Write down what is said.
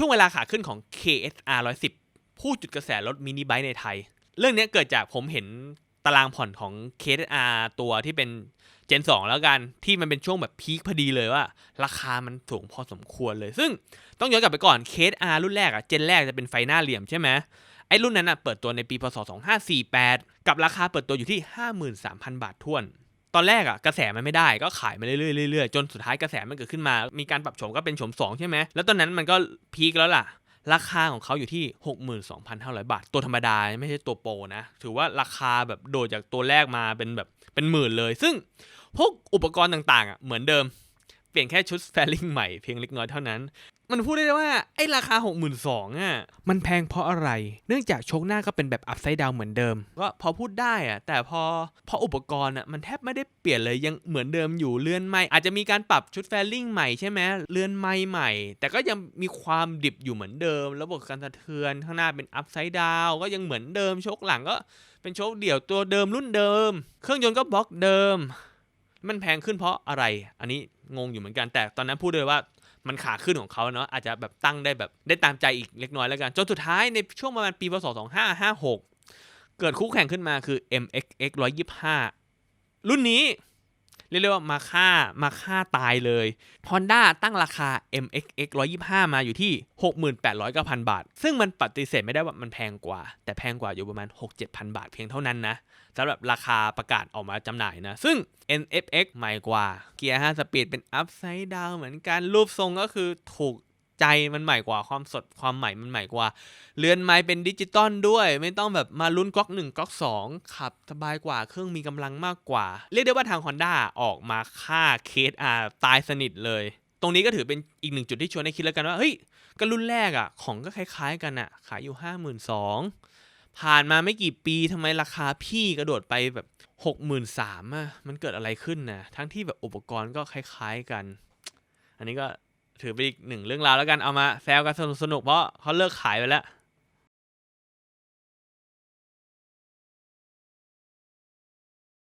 ช่วงเวลาขาขึ้นของ KSR 110 ผู้จุดกระแสรถมินิไบค์ในไทย เรื่องนี้เกิดจากผมเห็นตารางผ่อนของ KSR ตัวที่เป็น Gen 2 แล้วกัน ที่มันเป็นช่วงแบบพีคพอดีเลยว่า ราคามันสูงพอสมควรเลย ซึ่งต้องย้อนกลับไปก่อน KSR รุ่นแรกอะเจนแรกจะเป็นไฟหน้าเหลี่ยมใช่ไหมไอ้รุ่นนั้นอะเปิดตัวในปีพศ2548 กับราคาเปิดตัวอยู่ที่ 53,000 บาทท้วน อนแรกอะกระแสมันไม่ได้ก็ขายมาเรื่อยๆๆจนสุดท้ายกระแสมันเกิดขึ้นมา มีการปรับโฉมก็เป็นโฉม2ใช่ไหมแล้วตอนนั้นมันก็พีคแล้วล่ะราคาของเขาอยู่ที่ 62,500 บาท ตัวธรรมดา ไม่ใช่ตัวโปรนะ ถือว่าราคาแบบโดดจากตัวแรกมาเป็นแบบเป็นหมื่นเลย ซึ่งพวกอุปกรณ์ต่างๆอะเหมือนเดิม เปลี่ยนแค่ชุดแฟลิงใหม่เพียงเล็กน้อยเท่านั้น มันพูดได้เลยว่าไอ้ราคา 62,000อะมันแพงเพราะอะไร เนื่องจากโชคหน้าก็เป็นแบบอัพไซด์ดาวเหมือนเดิม ก็พอพูดได้อะแต่พอพออุปกรณ์อะมันแทบไม่ได้เปลี่ยนเลยยังเหมือนเดิมอยู่เลื่อนไม่อาจจะมีการปรับชุดแฟลิงใหม่ใช่ไหมเลื่อนไม่ใหม่ แต่ก็ยังมีความดิบอยู่เหมือนเดิม ระบบการสะเทือนข้างหน้าเป็นอัพไซด์ดาวก็ยังเหมือนเดิมโชคหลังก็เป็นโชคเดี่ยวตัวเดิมรุ่นเดิม เครื่องยนต์ก็บล็อกเดิม มันแพงขึ้นเพราะอะไร อันนี้งงอยู่เหมือนกัน แต่ตอนนั้นพูดเลยว่ามันขาขึ้นของเขาเนาะอาจจะแบบตั้งได้แบบได้ตามใจอีกเล็กน้อยแล้วกัน จนสุดท้ายในช่วงประมาณปีพศ2556 เกิดคู่แข่งขึ้นมาคือ MXX 125 รุ่นนี้ เรียกว่ามาค่ามาค่าตายเลย Honda ตั้งราคา MXX 125 มาอยู่ที่ 68,900บาท ซึ่งมันปฏิเสธไม่ได้ว่ามันแพงกว่า แต่แพงกว่าอยู่ประมาณ 6-7,000 บาทเพียงเท่านั้นนะสำหรับราคาประกาศออกมาจำหน่ายนะ ซึ่ง NFX ใหม่กว่า เกียร์ 5 สปีดเป็น Upside Down เหมือนกัน รูปทรงก็คือถูก ใจมันใหม่กว่าความสดความใหม่มันใหม่กว่า เรือนไม้เป็นดิจิตอลด้วย ไม่ต้องแบบมาลุ้นก๊อก1ก๊อก2ขับสบายกว่าเครื่องมีกำลังมากกว่า เรียกได้ว่าทาง Honda ออกมาฆ่าเคสอาตายสนิทเลย ตรงนี้ก็ถือเป็นอีกหนึ่งจุดที่ชวนให้คิดแล้วกันว่าเฮ้ยก็รุ่นแรกอะ่ะของก็คล้าย ๆ กันอะ่ะขายอยู่ 5 2 0 0 0ผ่านมาไม่กี่ปีทำไมราคาพี่กระโดดไปแบบ 63,000อะมันเกิดอะไรขึ้นนะทั้งที่แบบอุปกรณ์ก็คล้าย ๆกัน อันนี้ก็ ถือเป็นอีกหนึ่งเรื่องราวแล้วกันเอามาแซวกันสนุกๆเพราะเขาเลิกขายไปแล้ว